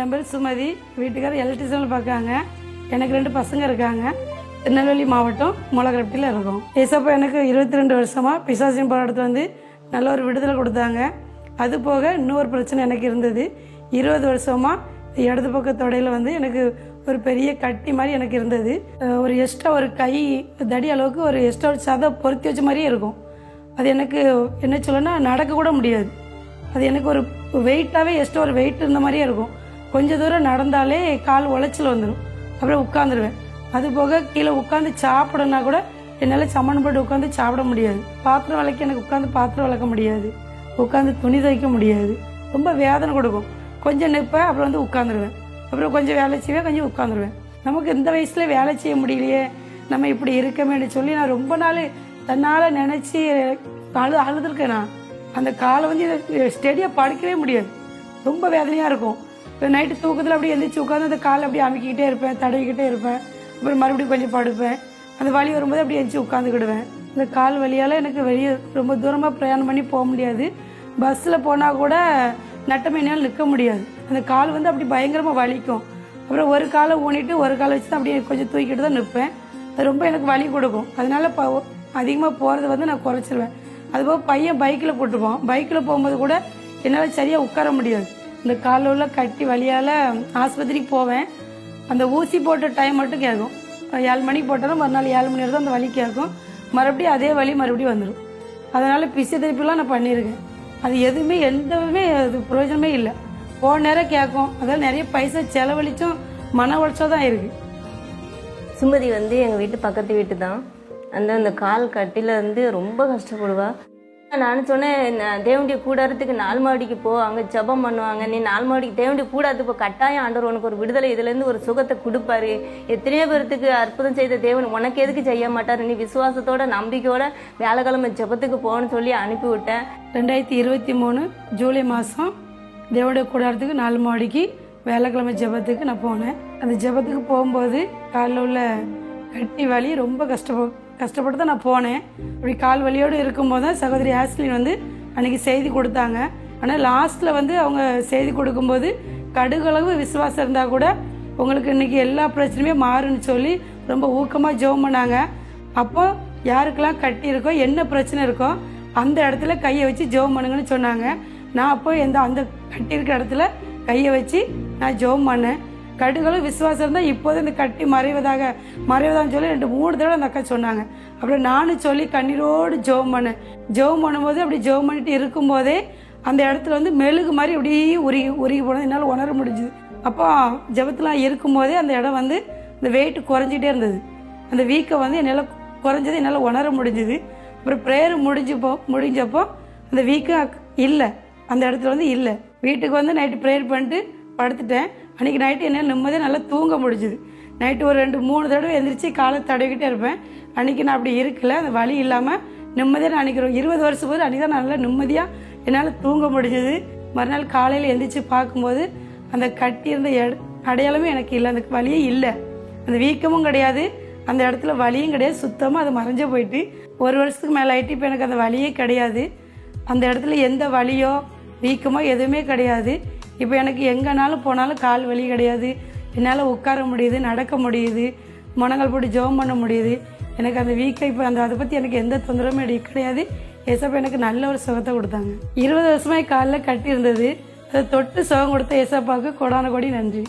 என் பேர் சுமதி. வீட்டுக்காரர் எலக்ட்ரிஷனில் பார்க்காங்க எனக்கு ரெண்டு பசங்க இருக்காங்க. திருநெல்வேலி மாவட்டம் மொளகரப்பட்டியில் இருக்கோம். ஏசப்பா எனக்கு இருபத்தி ரெண்டு வருஷமாக பிசாசியம் போராட்டத்தில் வந்து நல்ல ஒரு விடுதலை கொடுத்தாங்க. அது போக இன்னொரு பிரச்சனை எனக்கு இருந்தது. இருபது வருஷமாக இடது பக்க தொடையில் வந்து எனக்கு ஒரு பெரிய கட்டி மாதிரி எனக்கு இருந்தது. ஒரு எக்ஸ்ட்ரா ஒரு கை தடி அளவுக்கு ஒரு எக்ஸ்ட்ரா ஒரு சதை பொருத்தி வச்ச மாதிரியே இருக்கும். அது எனக்கு என்ன சொல்லனா நடக்க கூட முடியாது. அது எனக்கு ஒரு வெயிட்டாகவே எக்ஸ்ட்ரா ஒரு வெயிட் இருந்த மாதிரியே இருக்கும். கொஞ்ச தூரம் நடந்தாலே கால் உளைச்சல் வந்துடும் அப்புறம் உட்காந்துருவேன் அது போக கீழே உட்காந்து சாப்பிடனா கூட என்னால் சமன் போட்டு உட்காந்து சாப்பிட முடியாது. பாத்திரம் விளக்க எனக்கு உட்காந்து பாத்திரம் விளக்க முடியாது. உட்காந்து துணி துவைக்க முடியாது. ரொம்ப வேதனை கொடுக்கும். கொஞ்சம் நிற்பேன் அப்புறம் வந்து உட்காந்துருவேன் அப்புறம் கொஞ்சம் வேலை செய்வேன் கொஞ்சம் உட்காந்துருவேன் நமக்கு இந்த வயசுல வேலை செய்ய முடியலையே. நம்ம இப்படி இருக்கமேனு சொல்லி நான் ரொம்ப நாள் தன்னால் நினச்சி அழு அழுதுருக்கேன் நான். அந்த காலை வந்து ஸ்டெடியாக படுக்கவே முடியாது. ரொம்ப வேதனையாக இருக்கும். இப்போ நைட்டு தூக்கத்தில் அப்படியே எந்திரிச்சு உட்காந்து அந்த காலை அப்படியே அமைக்கிக்கிட்டே இருப்பேன் தடவிக்கிட்டே இருப்பேன். அப்புறம் மறுபடியும் கொஞ்சம் படுப்பேன். அந்த வலி வரும்போது அப்படியே எந்திரிச்சு உட்காந்துக்கிடுவேன் இந்த கால் வலியால் எனக்கு வெளியே ரொம்ப தூரமாக பிரயாணம் பண்ணி போக முடியாது. பஸ்ஸில் போனால் கூட நட்டமையினால் நிற்க முடியாது. அந்த கால் வந்து அப்படி பயங்கரமாக வலிக்கும். அப்புறம் ஒரு காலை ஊனிட்டு ஒரு காலை வச்சு தான் அப்படியே கொஞ்சம் தூக்கிட்டு தான் நிற்பேன் அது ரொம்ப எனக்கு வலி கொடுக்கும். அதனால ப அதிகமாக போகிறது வந்து நான் குறைச்சிருவேன். அதுபோக பையன் பைக்கில் போட்டுருப்பான் பைக்கில் போகும்போது கூட என்னால் சரியாக உட்கார முடியாது. இந்த காலில் உள்ள கட்டி வழியால் ஆஸ்பத்திரிக்கு போவேன். அந்த ஊசி போட்ட டைம் மட்டும் கேட்கும் ஏழு மணிக்கு போட்டாலும் மறுநாள் ஏழு மணி வரைக்கும் அந்த வலி கேட்கும் மறுபடியும் அதே வலி மறுபடியும் வந்துடும் அதனால் பிசியோதெரப்பிலாம் நான் பண்ணியிருக்கேன். அது எதுவுமே எந்தவுமே அது பிரயோஜனமே இல்லை. போன நேரம் கேட்கும் அதால் நிறைய பைசா செலவழிச்சும் மன உழைச்சோ தான் இருக்குது சுமதி வந்து எங்கள் வீட்டு பக்கத்து வீட்டு தான் அந்த அந்த கால் கட்டில வந்து ரொம்ப கஷ்டப்படுவா. நான் சொன்னேன் தேவண்டிய கூடாரத்துக்கு நாலு மாடிக்கு போ அங்கே ஜெபம் பண்ணுவாங்க. நீ நாலு மாடிக்கு தேவண்டிய கூடாரத்துக்கு போ. கட்டாயம் ஆண்டவர் உனக்கு ஒரு விடுதலை இதுலேருந்து ஒரு சுகத்தை கொடுப்பாரு. எத்தனையோ பேர்த்துக்கு அற்புதம் செய்த தேவன் உனக்கு எதுக்கு செய்ய மாட்டாரு? நீ விசுவாசத்தோட நம்பிக்கையோட வேலைக்கிழமை ஜெபத்துக்கு போகணும்னு சொல்லி அனுப்பி விட்டேன் ரெண்டாயிரத்தி இருபத்தி மூணு ஜூலை மாதம் தேவடைய கூடாரத்துக்கு நாலு மாடிக்கு வேலைக்கிழமை ஜெபத்துக்கு நான் போனேன். அந்த ஜெபத்துக்கு போகும்போது காலில் உள்ள கட்டி வலி ரொம்ப கஷ்டப்ப கஷ்டப்பட்டு தான் நான் போனேன். அப்படி கால் வலியோடு இருக்கும்போது தான் சகோதரி ஆஸ்லின் வந்து அன்னைக்கு செய்தி கொடுத்தாங்க. ஆனால் லாஸ்ட்டில் வந்து அவங்க செய்தி கொடுக்கும்போது கடுகளவு விசுவாசம் இருந்தால் கூட உங்களுக்கு இன்னைக்கு எல்லா பிரச்சனையுமே மாறுன்னு சொல்லி ரொம்ப ஊக்கமாக ஜெபம் பண்ணாங்க. அப்போ யாருக்கெல்லாம் கட்டி இருக்கோ என்ன பிரச்சனை இருக்கோ அந்த இடத்துல கையை வச்சு ஜெபம் பண்ணுங்கன்னு சொன்னாங்க. நான் அப்போ எந்த அந்த கட்டியிருக்க இடத்துல கையை வச்சு நான் ஜெபம் பண்ணேன். கடுகளும் விசுவாசம் இருந்தால் இப்போது இந்த கட்டி மறைவதாக மறைவதான்னு சொல்லி ரெண்டு மூணு தடவை அந்த அக்கா சொன்னாங்க. அப்புறம் நானும் சொல்லி கண்ணீரோடு ஜெபம் பண்ணேன் ஜெபம் பண்ணும்போது அப்படி ஜோம் பண்ணிட்டு இருக்கும்போதே அந்த இடத்துல வந்து மெழுகு மாதிரி அப்படியே உருகி உருகி போனது. என்னால் உணர முடிஞ்சுது. அப்போ ஜெபத்தில் இருக்கும்போதே அந்த இடம் வந்து இந்த வெயிட் குறைஞ்சிட்டே இருந்தது. அந்த வீக்கை வந்து என்னால் குறைஞ்சது என்னால் உணர முடிஞ்சுது. அப்புறம் ப்ரேயர் முடிஞ்சப்போ முடிஞ்சப்போ அந்த வீக்கம் இல்லை. அந்த இடத்துல வந்து இல்லை. வீட்டுக்கு வந்து நைட்டு ப்ரேயர் பண்ணிட்டு படுத்துட்டேன். அன்றைக்கி நைட்டு என்னால் நிம்மதியாக நல்லா தூங்க முடிஞ்சுது. நைட்டு ஒரு ரெண்டு மூணு தடவை எந்திரிச்சு காலை தடவிக்கிட்டே இருப்பேன். அன்றைக்கி நான் அப்படி இருக்கல அந்த வலி இல்லாமல் நிம்மதியாக நான் அன்றைக்கி இருபது வருஷம் போது அன்றைக்கி தான் நல்லா நிம்மதியாக என்னால் தூங்க முடிஞ்சது. மறுநாள் காலையில் எந்திரிச்சு பார்க்கும்போது அந்த கட்டி இருந்த அடையாளமே எனக்கு இல்லை அந்த வலியே இல்லை. அந்த வீக்கமும் கிடையாது அந்த இடத்துல வலியும் கிடையாது சுத்தமாக அது மறைஞ்சு போயிட்டு ஒரு வருஷத்துக்கு மேலே ஆகிட்டு இப்போ எனக்கு அந்த வலியே கிடையாது. அந்த இடத்துல எந்த வலியோ வீக்கமோ எதுவுமே கிடையாது. இப்போ எனக்கு எங்கேனாலும் போனாலும் கால் வலி கிடையாது. என்னால் உட்கார முடியுது நடக்க முடியுது முனங்கள் போட்டு ஜெபம் பண்ண முடியுது. எனக்கு அந்த வீக்கை இப்போ அந்த அதை பற்றி எனக்கு எந்த தொந்தரவுமே எனக்கு கிடையாது. ஏசப்பா எனக்கு நல்ல ஒரு சுகத்தை கொடுத்தாங்க. இருபது வருஷமாக காலில் கட்டியிருந்தது அதை தொட்டு சுகம் கொடுத்த ஏசப்பாவுக்கு கொடான கொடி நன்றி.